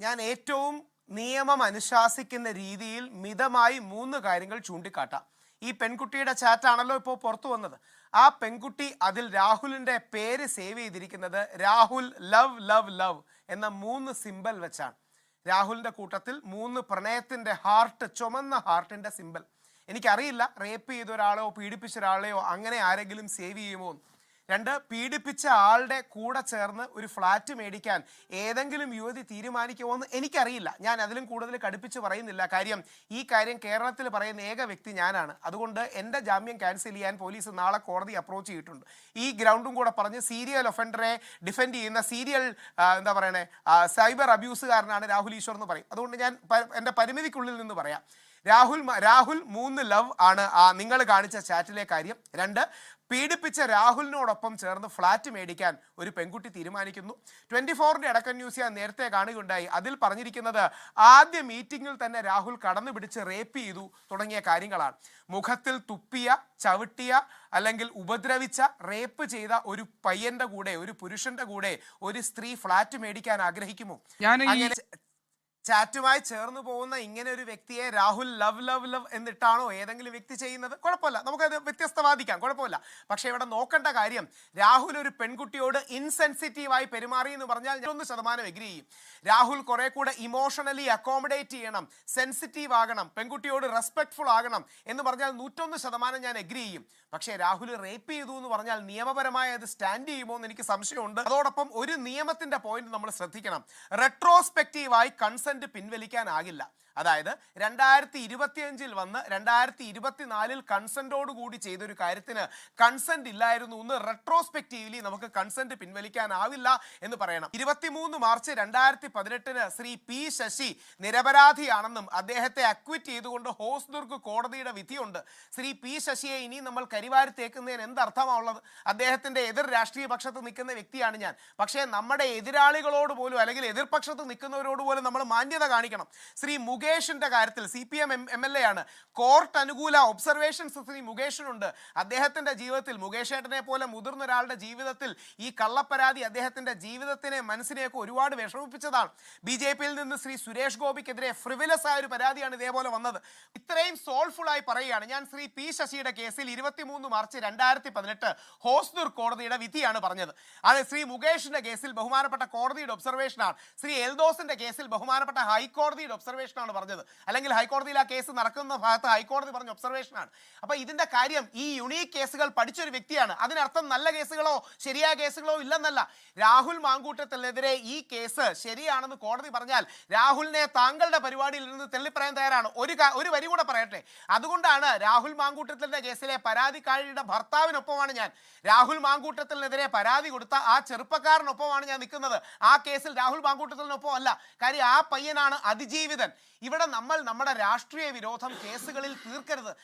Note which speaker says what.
Speaker 1: ഞാൻ ഏറ്റവും നിയമം അനുശാസിക്കുന്ന രീതിയിൽ മിതമായി മൂന്ന് കാര്യങ്ങൾ ചൂണ്ടിക്കാട്ടാം. ഈ പെൺകുട്ടിയുടെ ചാറ്റാണല്ലോ ഇപ്പോൾ പുറത്തു വന്നത്. ആ പെൺകുട്ടി അതിൽ രാഹുലിന്റെ പേര് സേവ് ചെയ്തിരിക്കുന്നത് രാഹുൽ ലവ് ലവ് ലവ് എന്ന മൂന്ന് സിമ്പൽ വെച്ചാണ്. രാഹുലിന്റെ കൂട്ടത്തിൽ മൂന്ന് പ്രണയത്തിന്റെ ഹാർട്ട് ചുമന്ന ഹാർട്ടിന്റെ സിമ്പൽ എനിക്കറിയില്ല റേപ്പ് ചെയ്ത ഒരാളെയോ പീഡിപ്പിച്ച ഒരാളെയോ അങ്ങനെ ആരെങ്കിലും സേവ് ചെയ്യുമോ. രണ്ട് പീഡിപ്പിച്ച ആളുടെ കൂടെ ചേർന്ന് ഒരു ഫ്ലാറ്റ് മേടിക്കാൻ ഏതെങ്കിലും യുവതി തീരുമാനിക്കുമോ എന്ന് എനിക്കറിയില്ല. ഞാൻ അതിലും കൂടുതൽ കടുപ്പിച്ച് പറയുന്നില്ല. കാര്യം ഈ കാര്യം കേരളത്തിൽ പറയുന്ന ഏക വ്യക്തി ഞാനാണ്. അതുകൊണ്ട് എന്റെ ജാമ്യം ക്യാൻസൽ ചെയ്യാൻ പോലീസ് നാളെ കോടതി അപ്രോച്ച് ചെയ്തിട്ടുണ്ട്. ഈ ഗ്രൗണ്ടും കൂടെ പറഞ്ഞ് സീരിയൽ ഒഫൻഡറെ ഡിഫെൻഡ് ചെയ്യുന്ന സീരിയൽ എന്താ പറയണേ സൈബർ അബ്യൂസുകാരനാണ് രാഹുൽ ഈശ്വർ എന്ന് പറയും. അതുകൊണ്ട് ഞാൻ എന്റെ പരിമിതിക്കുള്ളിൽ നിന്ന് പറയാം. രാഹുൽ രാഹുൽ മൂന്ന് ലവ് ആണ് ആ നിങ്ങൾ കാണിച്ച ചാറ്റിലെ കാര്യം. രണ്ട് പീഡിപ്പിച്ച രാഹുലിനോടൊപ്പം ചേർന്ന് ഫ്ളാറ്റ് മേടിക്കാൻ ഒരു പെൺകുട്ടി തീരുമാനിക്കുന്നു. ട്വന്റി ഫോറിന്റെ അടക്കം ന്യൂസ് ഞാൻ നേരത്തെ കാണുകയുണ്ടായി. അതിൽ പറഞ്ഞിരിക്കുന്നത് ആദ്യ മീറ്റിംഗിൽ തന്നെ രാഹുൽ കടന്നു പിടിച്ച് റേപ്പ് ചെയ്തു തുടങ്ങിയ കാര്യങ്ങളാണ്. മുഖത്തിൽ തുപ്പിയ ചവിട്ടിയ അല്ലെങ്കിൽ ഉപദ്രവിച്ച റേപ്പ് ചെയ്ത ഒരു പയ്യന്റെ കൂടെ ഒരു പുരുഷന്റെ കൂടെ ഒരു സ്ത്രീ ഫ്ളാറ്റ് മേടിക്കാൻ ആഗ്രഹിക്കുമോ?
Speaker 2: ഞാൻ
Speaker 1: ചാറ്റുമായി ചേർന്ന് പോകുന്ന ഇങ്ങനെ ഒരു വ്യക്തിയെ രാഹുൽ ലവ് ലവ് ലവ് എന്നിട്ടാണോ ഏതെങ്കിലും വ്യക്തി ചെയ്യുന്നത്? കുഴപ്പമില്ല. നമുക്കത് വ്യത്യസ്തവാദിക്കാം. കുഴപ്പമില്ല. പക്ഷേ ഇവിടെ നോക്കേണ്ട കാര്യം രാഹുൽ ഒരു പെൺകുട്ടിയോട് ഇൻസെൻസിറ്റീവായി പെരുമാറി എന്ന് പറഞ്ഞാൽ ഞാൻ ഒന്ന് ശതമാനം എഗ്രി ചെയ്യും. രാഹുൽ കുറെ കൂടെ ഇമോഷണലി അക്കോമഡേറ്റ് ചെയ്യണം സെൻസിറ്റീവ് ആകണം പെൺകുട്ടിയോട് റെസ്പെക്ട്ഫുൾ ആകണം എന്ന് പറഞ്ഞാൽ നൂറ്റൊന്ന് ശതമാനം ഞാൻ എഗ്രി ചെയ്യും. പക്ഷേ രാഹുൽ റേപ്പ് ചെയ്തു എന്ന് പറഞ്ഞാൽ നിയമപരമായി അത് സ്റ്റാൻഡ് ചെയ്യുമോ എന്ന് എനിക്ക് സംശയമുണ്ട്. അതോടൊപ്പം ഒരു നിയമത്തിന്റെ പോയിന്റ് നമ്മൾ ശ്രദ്ധിക്കണം. റെട്രോസ്പെക്റ്റീവായി കൺസെന്റ് പിൻവലിക്കാനാകില്ല. അതായത് രണ്ടായിരത്തി ഇരുപത്തിയഞ്ചിൽ വന്ന് രണ്ടായിരത്തി ഇരുപത്തിനാലിൽ കൺസെന്റോട് കൂടി ചെയ്തൊരു കാര്യത്തിന് കൺസെന്റ് ഇല്ലായിരുന്നു എന്ന് റെട്രോസ്പെക്റ്റീവ്ലി നമുക്ക് കൺസെന്റ് പിൻവലിക്കാനാവില്ല എന്ന് പറയണം. ഇരുപത്തിമൂന്ന് മാർച്ച് രണ്ടായിരത്തി പതിനെട്ടിന് ശ്രീ പി ശശി നിരപരാധിയാണെന്നും അദ്ദേഹത്തെ അക്വിറ്റ് ചെയ്തുകൊണ്ട് ഹോസ്ദുർഗ് കോടതിയുടെ വിധിയുണ്ട്. ശ്രീ പി ശശിയെ ഇനി നമ്മൾ കരിവാരി തേക്കുന്നതിന് എന്തർത്ഥമാണുള്ളത്? അദ്ദേഹത്തിന്റെ എതിർ രാഷ്ട്രീയ പക്ഷത്ത് നിൽക്കുന്ന വ്യക്തിയാണ് ഞാൻ. പക്ഷേ നമ്മുടെ എതിരാളികളോട് പോലും അല്ലെങ്കിൽ എതിർപക്ഷത്ത് നിൽക്കുന്നവരോട് പോലും നമ്മൾ മാന്യത കാണിക്കണം. ശ്രീ മുകേഷിന്റെ കാര്യത്തിൽ C P M M L A ആണ്. കോർട്ട് അനുകൂല ഒബ്സർവേഷൻസ് ശ്രീ മുകേഷിനുണ്ട്. അദ്ദേഹത്തിന്റെ ജീവിതത്തിൽ മുകേഷ് ഏട്ടനെ പോലെ മുതിർന്ന ഒരാളുടെ ജീവിതത്തിൽ ഈ കള്ളപ്പരാതി അദ്ദേഹത്തിന്റെ ജീവിതത്തിനെ മനസ്സിനെയൊക്കെ ഒരുപാട് വിഷമിപ്പിച്ചതാണ്. ബി ജെ പിയിൽ നിന്ന് ശ്രീ സുരേഷ് ഗോപിക്കെതിരെ ഫ്രിവിലസ് ആയ ഒരു പരാതിയാണ് ഇതേപോലെ വന്നത്. ഇത്രയും സോൾഫുൾ ആയി പറയുകയാണ്. ഞാൻ ശ്രീ പി ശശിയുടെ കേസിൽ ഇരുപത്തിമൂന്ന് മാർച്ച് രണ്ടായിരത്തി പതിനെട്ട് ഹോസ്ദുർ കോടതിയുടെ വിധിയാണ് പറഞ്ഞത്. അത് ശ്രീ മുകേഷിന്റെ കേസിൽ ബഹുമാനപ്പെട്ട കോടതിയുടെ ഒബ്സർവേഷനാണ് ശ്രീ എൽദോസിന്റെ കേസിൽ ബഹുമാനപ്പെട്ട ഹൈക്കോടതിയുടെ ഒബ്സർവേഷനാണ് പറഞ്ഞത്. അല്ലെങ്കിൽ ഹൈക്കോടതിയിൽ ആ കേസ് നടക്കുന്ന ഭാഗത്ത് ഹൈക്കോടതി പറഞ്ഞ ഒബ്സർവേഷനാണ് അപ്പൊ ഇതിന്റെ കാര്യം ഈ യുണീക് കേസുകൾ പഠിച്ചൊരു വ്യക്തിയാണ്. അതിനർത്ഥം നല്ല കേസുകളോ ശരിയായ കേസുകളോ ഇല്ലെന്നല്ല. രാഹുൽ മാങ്കൂട്ടത്തിനെതിരെ ഈ കേസ് ശരിയാണെന്ന് കോടതി പറഞ്ഞാൽ രാഹുലിനെ താങ്കളുടെ പരിപാടിയിൽ നിന്ന് തെള്ളിപ്പറയാൻ തയ്യാറാണ്. ഒരു ഒരു വരി കൂടെ പറയട്ടെ. അതുകൊണ്ടാണ് രാഹുൽ മാങ്കൂട്ടത്തിന്റെ കേസിലെ പരാതിക്കാരിയുടെ ഭർത്താവിനൊപ്പമാണ് ഞാൻ. രാഹുൽ മാങ്കൂട്ടത്തിനെതിരെ പരാതി കൊടുത്ത ആ ചെറുപ്പക്കാരനൊപ്പമാണ് ഞാൻ നിൽക്കുന്നത്. ആ കേസിൽ രാഹുൽ മാങ്കൂട്ടത്തിനൊപ്പം അല്ല കാര്യം ആ പയ്യനാണ് അതിജീവിതൻ. ഇവിടെ നമ്മൾ നമ്മുടെ രാഷ്ട്രീയ വിരോധം കേസുകളിൽ തീർക്കരുത്.